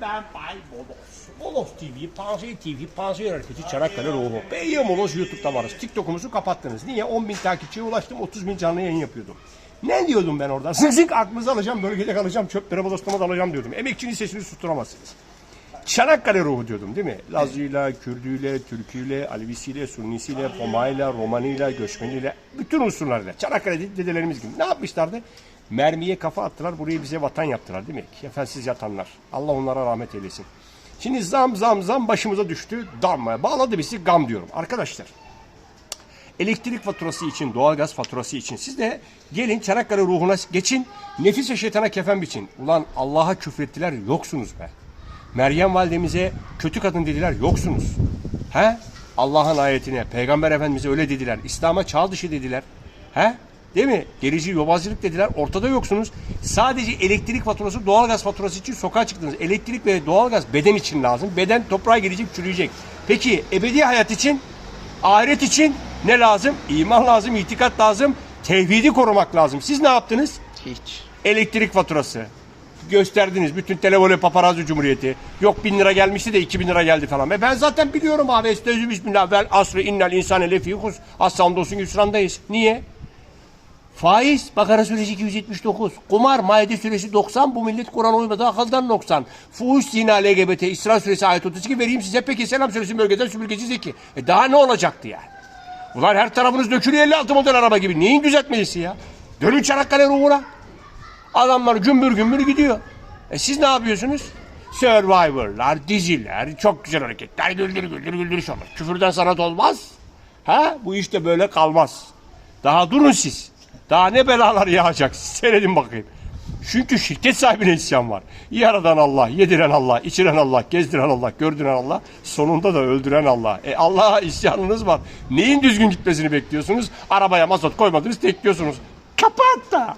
ben Bay Bolos. Bolos TV, Panzehir TV, Panzehir Hareketi Çanakkale Ruhu. Beyye Molos YouTube'da varız. TikTok'umuzu kapattınız. Niye? 10 bin takipçiye ulaştım, 30 bin canlı yayın yapıyordum. Ne diyordum ben orada? Sık sık aklınızı alacağım, bölgede kalacağım, çöplere balostama dalacağım diyordum. Emekçinin sesini susturamazsınız. Çanakkale ruhu diyordum değil mi? Lazıyla, Kürdüyle, Türküyle, Alevisiyle, Sunnisiyle, Pomayla, Romanıyla, Göçmeniyle, bütün unsurlarıyla. Çanakkale dedelerimiz gibi. Ne yapmışlardı? Mermiye kafa attılar, burayı bize vatan yaptılar değil mi? Kefensiz yatanlar. Allah onlara rahmet eylesin. Şimdi zam zam zam başımıza düştü. Damma bağladı bizi gam diyorum. Arkadaşlar elektrik faturası için, doğalgaz faturası için siz de gelin Çanakkale ruhuna geçin. Nefis ve şeytana kefen biçin. Ulan Allah'a küfrettiler yoksunuz be. Meryem validemize kötü kadın dediler yoksunuz. He? Allah'ın ayetine, Peygamber Efendimiz'e öyle dediler. İslam'a çağ dışı dediler. He? Değil mi? Gerici yobazcılık dediler. Ortada yoksunuz. Sadece elektrik faturası, doğalgaz faturası için sokağa çıktınız. Elektrik ve doğalgaz beden için lazım. Beden toprağa girecek, çürüyecek. Peki ebedi hayat için, ahiret için ne lazım? İman lazım, itikat lazım, tevhidi korumak lazım. Siz ne yaptınız? Hiç. Elektrik faturası. Gösterdiniz bütün televole paparazzi cumhuriyeti. Yok bin lira gelmişti de iki bin lira geldi falan. E ben zaten biliyorum abi. Estaizu bismillah. Vel asrı innel insane lefî hus. Aslan olsun hüsrandayız. Niye? Faiz Bakara suresi 279. Kumar Maide suresi 90. Bu millet Kur'an uymadı akıldan 90. Fuhuş zina LGBT İsra suresi ayet 32 vereyim size. Peki selam söylesin bölgeden süpürgeci zeki. E daha ne olacaktı yani? Ulan her tarafınız dökülüyor 56 model araba gibi. Neyin düzeltmecisi ya? Dönün Çanakkale ruhuna. Adamlar gümbür gümbür gidiyor. E siz ne yapıyorsunuz? Survivor'lar, diziler, çok güzel hareketler, güldür güldür güldür şovlar. Küfürden sanat olmaz. Ha? Bu işte böyle kalmaz. Daha durun siz. Daha ne belalar yağacak. Seyredin bakayım. Çünkü şirket sahibine isyan var. Yaradan Allah, yediren Allah, içiren Allah, gezdiren Allah, gördüren Allah, sonunda da öldüren Allah. E Allah'a isyanınız var. Neyin düzgün gitmesini bekliyorsunuz? Arabaya mazot koymadınız, tekliyorsunuz. Kapat da.